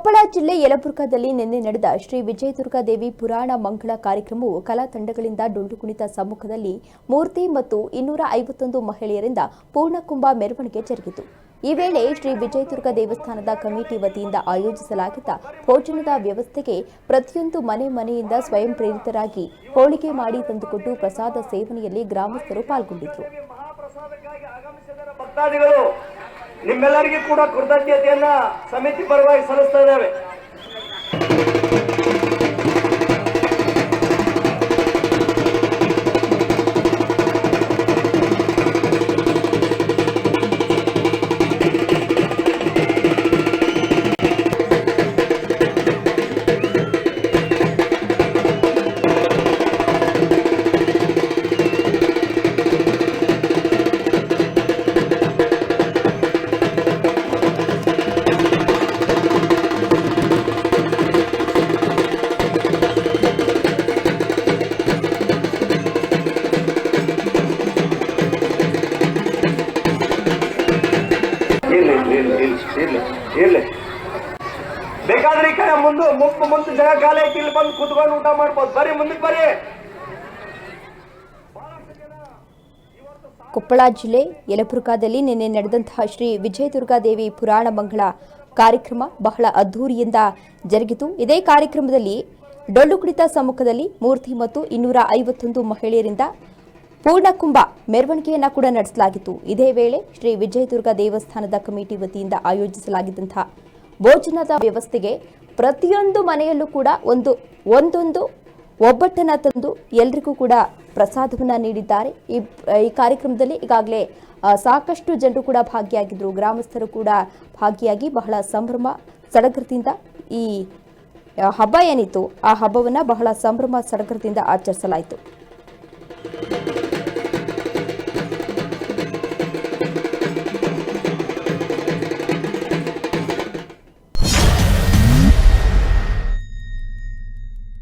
ಕೊಪ್ಪಳ ಜಿಲ್ಲೆ ಯಲಬುರ್ಗಾದಲ್ಲಿ ನಿನ್ನೆ ನಡೆದ ಶ್ರೀ ವಿಜಯದುರ್ಗಾ ದೇವಿ ಪುರಾಣ ಮಂಗಳ ಕಾರ್ಯಕ್ರಮವು ಕಲಾ ತಂಡಗಳಿಂದ ಡೊಳ್ಳು ಕುಣಿತ ಸಮ್ಮುಖದಲ್ಲಿ ಮೂರ್ತಿ ಮತ್ತು ಇನ್ನೂರ ಐವತ್ತೊಂದು ಮಹಿಳೆಯರಿಂದ ಪೂರ್ಣಕುಂಭ ಮೆರವಣಿಗೆ ಜರುಗಿತು. ಈ ವೇಳೆ ಶ್ರೀ ವಿಜಯದುರ್ಗ ದೇವಸ್ಥಾನದ ಕಮಿಟಿ ವತಿಯಿಂದ ಆಯೋಜಿಸಲಾಗಿದ್ದ ಭೋಜನದ ವ್ಯವಸ್ಥೆಗೆ ಪ್ರತಿಯೊಂದು ಮನೆ ಮನೆಯಿಂದ ಸ್ವಯಂ ಪ್ರೇರಿತರಾಗಿ ಹೋಳಿಗೆ ಮಾಡಿ ತಂದುಕೊಟ್ಟು ಪ್ರಸಾದ ಸೇವನೆಯಲ್ಲಿ ಗ್ರಾಮಸ್ಥರು ಪಾಲ್ಗೊಂಡಿದ್ದರು. ಭಕ್ತಾದಿಗಳು ನಿಮ್ಮೆಲ್ಲರಿಗೂ ಕೂಡ ಕೃತಜ್ಞತೆಯನ್ನ ಸಮಿತಿ ಪರವಾಗಿ ಸಲ್ಲಿಸ್ತಾ ಇದ್ದೇವೆ. ಇರ್ಲಿ ಇರ್ಲಿ ಬೇಕಾದ್ರೆ ಈ ಕಡೆ ಮುಂದೆ ಮುಪ್ಪು ಮುಂದೆ ಜನ ಕಾಲ ಐತಿ ಇಲ್ಲಿ ಬಂದು ಕುತ್ಕೊಂಡು ಊಟ ಮಾಡ್ಬೋದು. ಬರೀ ಮುಂದಕ್ಕೆ ಬರೀ ಕೊಪ್ಪಳ ಜಿಲ್ಲೆ ಯಲಬುರ್ಗಾದಲ್ಲಿ ನಿನ್ನೆ ನಡೆದಂತಹ ಶ್ರೀ ವಿಜಯದುರ್ಗಾದೇವಿ ಪುರಾಣ ಮಂಗಳ ಕಾರ್ಯಕ್ರಮ ಬಹಳ ಅದ್ಧೂರಿಯಿಂದ ಜರುಗಿತು. ಇದೇ ಕಾರ್ಯಕ್ರಮದಲ್ಲಿ ಡೊಳ್ಳು ಕುಡಿತ ಸಮ್ಮುಖದಲ್ಲಿ ಮೂರ್ತಿ ಮತ್ತು ಇನ್ನೂರ ಐವತ್ತೊಂದು ಮಹಿಳೆಯರಿಂದ ಪೂರ್ಣಕುಂಭ ಮೆರವಣಿಗೆಯನ್ನ ಕೂಡ ನಡೆಸಲಾಗಿತ್ತು. ಇದೇ ವೇಳೆ ಶ್ರೀ ವಿಜಯದುರ್ಗ ದೇವಸ್ಥಾನದ ಕಮಿಟಿ ವತಿಯಿಂದ ಆಯೋಜಿಸಲಾಗಿದ್ದಂತಹ ಭೋಜನದ ವ್ಯವಸ್ಥೆಗೆ ಪ್ರತಿಯೊಂದು ಮನೆಯಲ್ಲೂ ಕೂಡ ಒಂದು, ಒಂದೊಂದು ಒಬ್ಬಟ್ಟನ್ನು ತಂದು ಎಲ್ರಿಗೂ ಕೂಡ ಪ್ರಸಾದವನ್ನ ನೀಡಿದ್ದಾರೆ. ಈ ಈ ಕಾರ್ಯಕ್ರಮದಲ್ಲಿ ಈಗಾಗಲೇ ಸಾಕಷ್ಟು ಜನರು ಕೂಡ ಭಾಗಿಯಾಗಿದ್ರು. ಗ್ರಾಮಸ್ಥರು ಕೂಡ ಭಾಗಿಯಾಗಿ ಬಹಳ ಸಂಭ್ರಮ ಸಡಗರದಿಂದ ಈ ಹಬ್ಬ ಏನಿತ್ತು, ಆ ಹಬ್ಬವನ್ನ ಬಹಳ ಸಂಭ್ರಮ ಸಡಗರದಿಂದ ಆಚರಿಸಲಾಯಿತು.